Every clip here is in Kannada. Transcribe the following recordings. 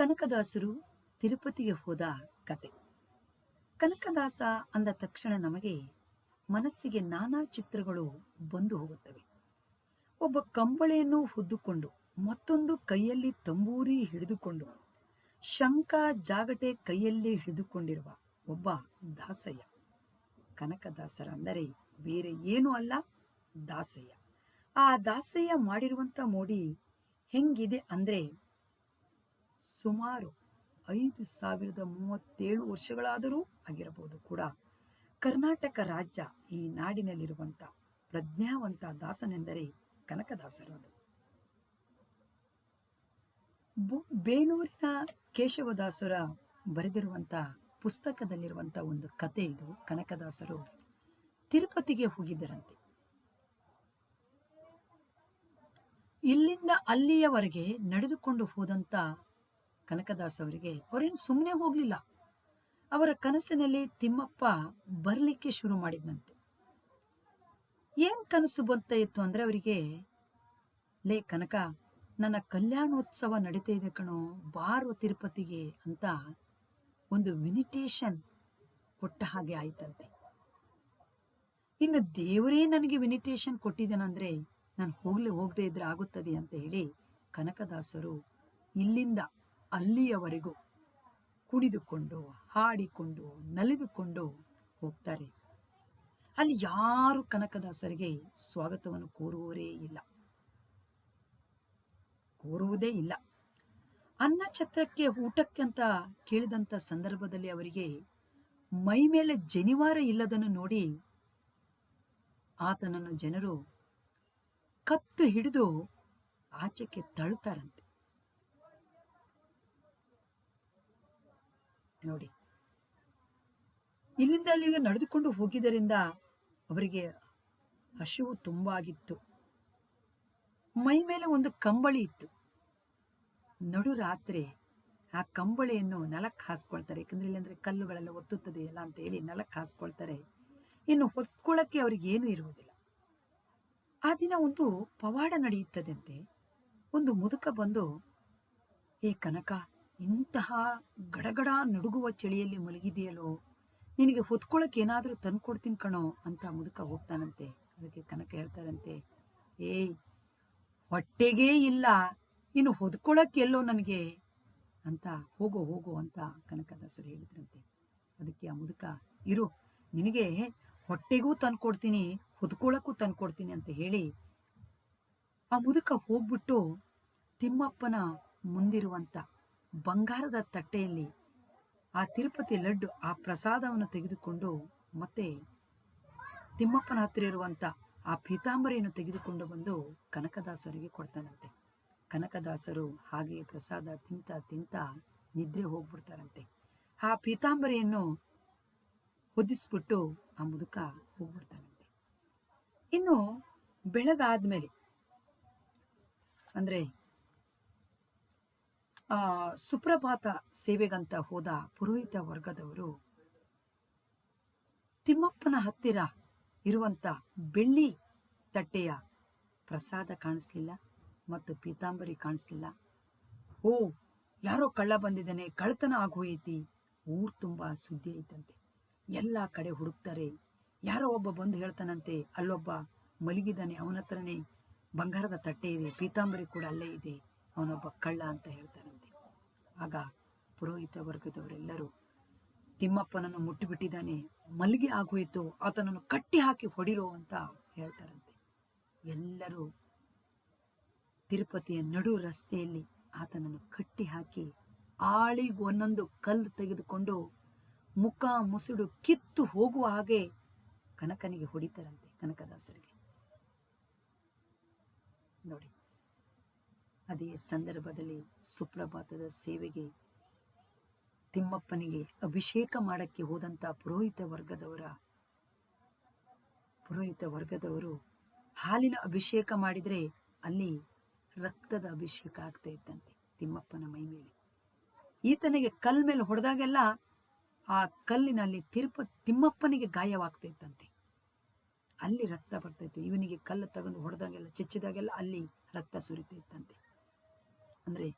ಕನಕದಾಸರು ತಿರುಪತಿಗೆ ಹೋದ ಕತೆ. ಕನಕದಾಸ ಅಂದ ತಕ್ಷಣ ನಮಗೆ ಮನಸ್ಸಿಗೆ ನಾನಾ ಚಿತ್ರಗಳು ಬಂದು ಹೋಗುತ್ತವೆ. ಒಬ್ಬ ಕಂಬಳೆಯನ್ನು ಹುದ್ದುಕೊಂಡು, ಮತ್ತೊಂದು ಕೈಯಲ್ಲಿ ತಂಬೂರಿ ಹಿಡಿದುಕೊಂಡು ಶಂಕ ಜಾಗಟೆ ಕೈಯಲ್ಲಿ ಹಿಡಿದುಕೊಂಡಿರುವ ಒಬ್ಬ ದಾಸಯ್ಯ. ಕನಕದಾಸರ ಅಂದರೆ ಬೇರೆ ಏನೂ ಅಲ್ಲ, ದಾಸಯ್ಯ. ಆ ದಾಸಯ್ಯ ಮಾಡಿರುವಂಥ ಮೋಡಿ ಹೆಂಗಿದೆ ಅಂದರೆ ಸುಮಾರು ಐದು ಸಾವಿರದ ಮೂವತ್ತೇಳು ವರ್ಷಗಳಾದರೂ ಆಗಿರಬಹುದು ಕೂಡ. ಕರ್ನಾಟಕ ರಾಜ್ಯ ಈ ನಾಡಿನಲ್ಲಿರುವಂಥ ಪ್ರಜ್ಞಾವಂತ ದಾಸನೆಂದರೆ ಕನಕದಾಸರು ಅದು. ಬೇನೂರಿನ ಕೇಶವದಾಸರ ಬರೆದಿರುವಂಥ ಪುಸ್ತಕದಲ್ಲಿರುವಂಥ ಒಂದು ಕತೆ ಇದು, ಕನಕದಾಸರು ತಿರುಪತಿಗೆ ಹೋಗಿದ್ದರಂತೆ. ಇಲ್ಲಿಂದ ಅಲ್ಲಿಯವರೆಗೆ ನಡೆದುಕೊಂಡು ಹೋದಂತ ಕನಕದಾಸ್ ಅವರಿಗೆ ಅವರೇನು ಸುಮ್ಮನೆ ಹೋಗಲಿಲ್ಲ. ಅವರ ಕನಸಿನಲ್ಲಿ ತಿಮ್ಮಪ್ಪ ಬರಲಿಕ್ಕೆ ಶುರು ಮಾಡಿದ್ನಂತೆ. ಏನ್ ಕನಸು ಬಂತ ಇತ್ತು ಅಂದ್ರೆ ಅವರಿಗೆ, ಲೇ ಕನಕ, ನನ್ನ ಕಲ್ಯಾಣೋತ್ಸವ ನಡೀತಾ ಇದೆ ಕಣೋ, ಬಾರೋ ತಿರುಪತಿಗೆ ಅಂತ ಒಂದು ವಿನಿಟೇಷನ್ ಕೊಟ್ಟ ಹಾಗೆ ಆಯ್ತಂತೆ. ಇನ್ನು ದೇವರೇ ನನಗೆ ವಿನಿಟೇಷನ್ ಕೊಟ್ಟಿದ್ದಾನಂದ್ರೆ, ನಾನು ಹೋಗ್ಲಿ, ಹೋಗದೆ ಇದ್ರೆ ಆಗುತ್ತದೆ ಅಂತ ಹೇಳಿ ಕನಕದಾಸರು ಇಲ್ಲಿಂದ ಅಲ್ಲಿಯವರೆಗೂ ಕುಣಿದುಕೊಂಡು ಹಾಡಿಕೊಂಡು, ನಲಿದುಕೊಂಡು ಹೋಗ್ತಾರೆ. ಅಲ್ಲಿ ಯಾರು ಕನಕದಾಸರಿಗೆ ಸ್ವಾಗತವನ್ನು ಕೋರುವವರೇ ಇಲ್ಲ. ಕೋರುವುದೇ ಇಲ್ಲ. ಅನ್ನ ಛತ್ರಕ್ಕೆ ಊಟಕ್ಕೆ ಅಂತ ಕೇಳಿದಂತ ಸಂದರ್ಭದಲ್ಲಿ ಅವರಿಗೆ ಮೈ ಮೇಲೆ ಜನಿವಾರ ಇಲ್ಲದನ್ನು ನೋಡಿ ಆತನನ್ನು ಜನರು ಕತ್ತು ಹಿಡಿದು ಆಚೆಗೆ ತಳ್ತಾರಂತೆ ನೋಡಿ. ಇಲ್ಲಿಂದ ಅಲ್ಲಿಗೆ ನಡೆದುಕೊಂಡು ಹೋಗಿದ್ದರಿಂದ ಅವರಿಗೆ ಹಸಿವು ತುಂಬ ಆಗಿತ್ತು. ಮೈ ಮೇಲೆ ಒಂದು ಕಂಬಳಿ ಇತ್ತು. ನಡು ರಾತ್ರಿ ಆ ಕಂಬಳಿಯನ್ನು ನೆಲಕ್ಕೆ ಹಾಸ್ಕೊಳ್ತಾರೆ. ಯಾಕಂದ್ರೆ ಇಲ್ಲಂದ್ರೆ ಕಲ್ಲುಗಳೆಲ್ಲ ಒತ್ತುತ್ತದೆ ಎಲ್ಲ ಅಂತ ಹೇಳಿ ನೆಲಕ್ಕೆ ಹಾಸ್ಕೊಳ್ತಾರೆ. ಇನ್ನು ಹೊತ್ಕೊಳ್ಳಕ್ಕೆ ಅವ್ರಿಗೆ ಏನೂ ಇರುವುದಿಲ್ಲ. ಆ ದಿನ ಒಂದು ಪವಾಡ ನಡೆಯುತ್ತದಂತೆ. ಒಂದು ಮುದುಕ ಬಂದು, ಏ ಕನಕ ಇಂತಹ ಗಡಗಡ ನಡುಗುವ ಚಳಿಯಲ್ಲಿ ಮಲಗಿದೆಯಲ್ಲೋ? ನಿನಗೆ ಹೊತ್ಕೊಳಕ್ಕೆ ಏನಾದರೂ ತಂದ್ಕೊಡ್ತೀನಿ ಕಣೋ ಅಂತ ಮುದುಕ ಹೋಗ್ತಾನಂತೆ. ಅದಕ್ಕೆ ಕನಕ ಹೇಳ್ತಾರಂತೆ, ಏಯ್, ಹೊಟ್ಟೆಗೇ ಇಲ್ಲ. ಇನ್ನು ಹೊದ್ಕೊಳಕ್ಕೆ ಎಲ್ಲೋ ನನಗೆ? ಅಂತ ಹೋಗೋ ಹೋಗೋ ಅಂತ ಕನಕದಾಸರು ಹೇಳಿದ್ರಂತೆ. ಅದಕ್ಕೆ ಆ ಮುದುಕ, ಇರು, ನಿನಗೆ ಹೊಟ್ಟೆಗೂ ತಂದ್ಕೊಡ್ತೀನಿ ಹೊದ್ಕೊಳಕ್ಕೂ ತಂದ್ಕೊಡ್ತೀನಿ ಅಂತ ಹೇಳಿ ಆ ಮುದುಕ ಹೋಗ್ಬಿಟ್ಟು ತಿಮ್ಮಪ್ಪನ ಮುಂದಿರುವಂತ ಬಂಗಾರದ ತಟ್ಟೆಯಲ್ಲಿ ಆ ತಿರುಪತಿ ಲಡ್ಡು ಆ ಪ್ರಸಾದವನ್ನು ತೆಗೆದುಕೊಂಡು ಮತ್ತೆ ತಿಮ್ಮಪ್ಪನ ಹತ್ತಿರ ಇರುವಂಥ ಆ ಪೀತಾಂಬರಿಯನ್ನು ತೆಗೆದುಕೊಂಡು ಬಂದು ಕನಕದಾಸರಿಗೆ ಕೊಡ್ತಾನಂತೆ. ಕನಕದಾಸರು ಹಾಗೆ ಪ್ರಸಾದ ತಿಂತ ತಿಂತ ನಿದ್ರೆ ಹೋಗ್ಬಿಡ್ತಾರಂತೆ. ಆ ಪೀತಾಂಬರಿಯನ್ನು ಹೊದಿಸ್ಬಿಟ್ಟು ಆ ಮುದುಕ ಹೋಗ್ಬಿಡ್ತಾನಂತೆ. ಇನ್ನು ಬೆಳಗಾದ್ಮೇಲೆ ಅಂದರೆ ಸುಪ್ರಭಾತ ಸೇವೆಗಂತ ಹೋದ ಪುರೋಹಿತ ವರ್ಗದವರು, ತಿಮ್ಮಪ್ಪನ ಹತ್ತಿರ ಇರುವಂತ ಬೆಳ್ಳಿ ತಟ್ಟೆಯ ಪ್ರಸಾದ ಕಾಣಿಸ್ಲಿಲ್ಲ ಮತ್ತು ಪೀತಾಂಬರಿ ಕಾಣಿಸ್ಲಿಲ್ಲ. ಓ, ಯಾರೋ ಕಳ್ಳ ಬಂದಿದ್ದಾನೆ, ಕಳ್ಳತನ ಆಗೋಯ್ತಿ ಊರ್ ತುಂಬಾ ಸುದ್ದಿ ಐತಂತೆ. ಎಲ್ಲ ಕಡೆ ಹುಡುಕ್ತಾರೆ. ಯಾರೋ ಒಬ್ಬ ಬಂದು ಹೇಳ್ತಾನಂತೆ, ಅಲ್ಲೊಬ್ಬ ಮಲಗಿದ್ದಾನೆ ಅವನ ಹತ್ರನೇ ಬಂಗಾರದ ತಟ್ಟೆ ಇದೆ, ಪೀತಾಂಬರಿ ಕೂಡ ಅಲ್ಲೇ ಇದೆ, ಅವನೊಬ್ಬ ಕಳ್ಳ ಅಂತ ಹೇಳ್ತಾರಂತೆ ಆಗ ಪುರೋಹಿತ ವರ್ಗದವರೆಲ್ಲರೂ ತಿಮ್ಮಪ್ಪನನ್ನು ಮುಟ್ಟಿಬಿಟ್ಟಿದ್ದಾನೆ. ಮಲ್ಲಿಗೆ ಆಗೋಯಿತು, ಆತನನ್ನು ಕಟ್ಟಿ ಹಾಕಿ ಹೊಡಿರೋ ಅಂತ ಹೇಳ್ತಾರಂತೆ. ಎಲ್ಲರೂ ತಿರುಪತಿಯ ನಡು ರಸ್ತೆಯಲ್ಲಿ ಆತನನ್ನು ಕಟ್ಟಿ ಹಾಕಿ ಆಳಿಗೆ ಒಂದೊಂದು ಕಲ್ಲು ತೆಗೆದುಕೊಂಡು ಮುಖ ಮುಸುಡು ಕಿತ್ತು ಹೋಗುವ ಹಾಗೆ ಕನಕನಿಗೆ ಹೊಡಿತಾರಂತೆ ಕನಕದಾಸರಿಗೆ. ನೋಡಿ ಅದೇ ಸಂದರ್ಭದಲ್ಲಿ ಸುಪ್ರಭಾತದ ಸೇವೆಗೆ, ತಿಮ್ಮಪ್ಪನಿಗೆ ಅಭಿಷೇಕ ಮಾಡಕ್ಕೆ ಹೋದಂತ ಪುರೋಹಿತ ವರ್ಗದವರ, ಪುರೋಹಿತ ವರ್ಗದವರು ಹಾಲಿನ ಅಭಿಷೇಕ ಮಾಡಿದರೆ ಅಲ್ಲಿ ರಕ್ತದ ಅಭಿಷೇಕ ಆಗ್ತಾ ಇತ್ತಂತೆ ತಿಮ್ಮಪ್ಪನ ಮೈ ಮೇಲೆ. ಈತನಿಗೆ ಕಲ್ ಮೇಲೆ ಹೊಡೆದಾಗೆಲ್ಲ ಆ ಕಲ್ಲಿನಲ್ಲಿ ತಿರುಪ ತಿಮ್ಮಪ್ಪನಿಗೆ ಗಾಯವಾಗ್ತಾ ಇತ್ತಂತೆ. ಅಲ್ಲಿ ರಕ್ತ ಬರ್ತೈತೆ, ಇವನಿಗೆ ಕಲ್ಲು ತಗೊಂಡು ಹೊಡೆದಾಗೆಲ್ಲ, ಚಚ್ಚಿದಾಗೆಲ್ಲ ಅಲ್ಲಿ ರಕ್ತ ಸುರಿತಾ ಇತ್ತಂತೆ. ಅಂದ್ರೆ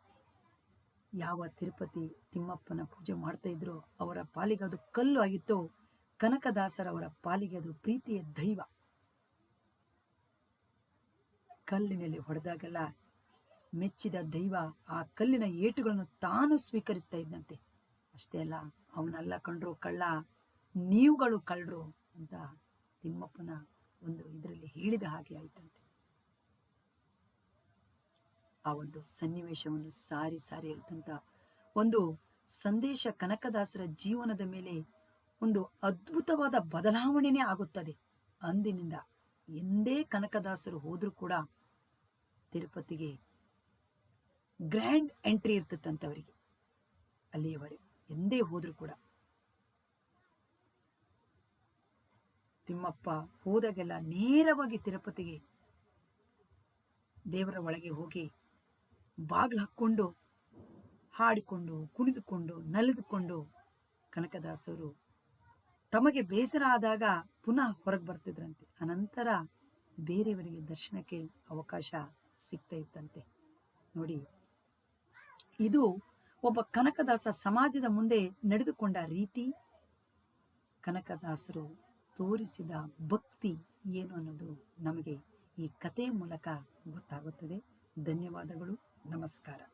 ಯಾವ ತಿರುಪತಿ ತಿಮ್ಮಪ್ಪನ ಪೂಜೆ ಮಾಡ್ತಾ ಇದ್ರು ಅವರ ಪಾಲಿಗೆ ಅದು ಕಲ್ಲು ಆಗಿತ್ತು. ಕನಕದಾಸರವರ ಪಾಲಿಗೆ ಅದು ಪ್ರೀತಿಯ ದೈವ. ಕಲ್ಲಿನಲ್ಲಿ ಹೊಡೆದಾಗೆಲ್ಲ ಮೆಚ್ಚಿದ ದೈವ ಆ ಕಲ್ಲಿನ ಏಟುಗಳನ್ನು ತಾನು ಸ್ವೀಕರಿಸ್ತಾ ಇದ್ದಂತೆ. ಅಷ್ಟೇ ಅಲ್ಲ, ಅವನಲ್ಲ ಕಂಡ್ರು ಕಳ್ಳ, ನೀವುಗಳು ಕಳ್ಳರು ಅಂತ ತಿಮ್ಮಪ್ಪನ ಒಂದು ಇದರಲ್ಲಿ ಹೇಳಿದ ಹಾಗೆ ಆಯ್ತಂತೆ. ಆ ಒಂದು ಸನ್ನಿವೇಶವನ್ನು ಸಾರಿ ಸಾರಿ ಹೇಳ್ತಂತ ಒಂದು ಸಂದೇಶ ಕನಕದಾಸರ ಜೀವನದ ಮೇಲೆ ಒಂದು ಅದ್ಭುತವಾದ ಬದಲಾವಣೆನೇ ಆಗುತ್ತದೆ. ಅಂದಿನಿಂದ ಎಂದೇ ಕನಕದಾಸರು ಹೋದರೂ ಕೂಡ ತಿರುಪತಿಗೆ ಗ್ರ್ಯಾಂಡ್ ಎಂಟ್ರಿ ಇರ್ತದಂತೆ ಅವರಿಗೆ ಅಲ್ಲಿಯವರೆಗೆ ಎಂದೇ ಹೋದರೂ ಕೂಡ. ತಿಮ್ಮಪ್ಪ ಹೋದಾಗೆಲ್ಲ ನೇರವಾಗಿ ತಿರುಪತಿಗೆ ದೇವರ ಒಳಗೆ ಹೋಗಿ ಬಾಗಿಲು ಹಾಕ್ಕೊಂಡು, ಹಾಡಿಕೊಂಡು, ಕುಣಿದುಕೊಂಡು, ನಲಿದುಕೊಂಡು ಕನಕದಾಸರು ತಮಗೆ ಬೇಸರ ಆದಾಗ ಪುನಃ ಹೊರಗೆ ಬರ್ತಿದ್ರಂತೆ. ಅನಂತರ ಬೇರೆಯವರಿಗೆ ದರ್ಶನಕ್ಕೆ ಅವಕಾಶ ಸಿಗ್ತಾ ಇತ್ತಂತೆ. ನೋಡಿ, ಇದು ಒಬ್ಬ ಕನಕದಾಸ ಸಮಾಜದ ಮುಂದೆ ನಡೆದುಕೊಂಡ ರೀತಿ. ಕನಕದಾಸರು ತೋರಿಸಿದ ಭಕ್ತಿ ಏನು ಅನ್ನೋದು ನಮಗೆ ಈ ಕಥೆಯ ಮೂಲಕ ಗೊತ್ತಾಗುತ್ತದೆ. ಧನ್ಯವಾದಗಳು. Namaskara.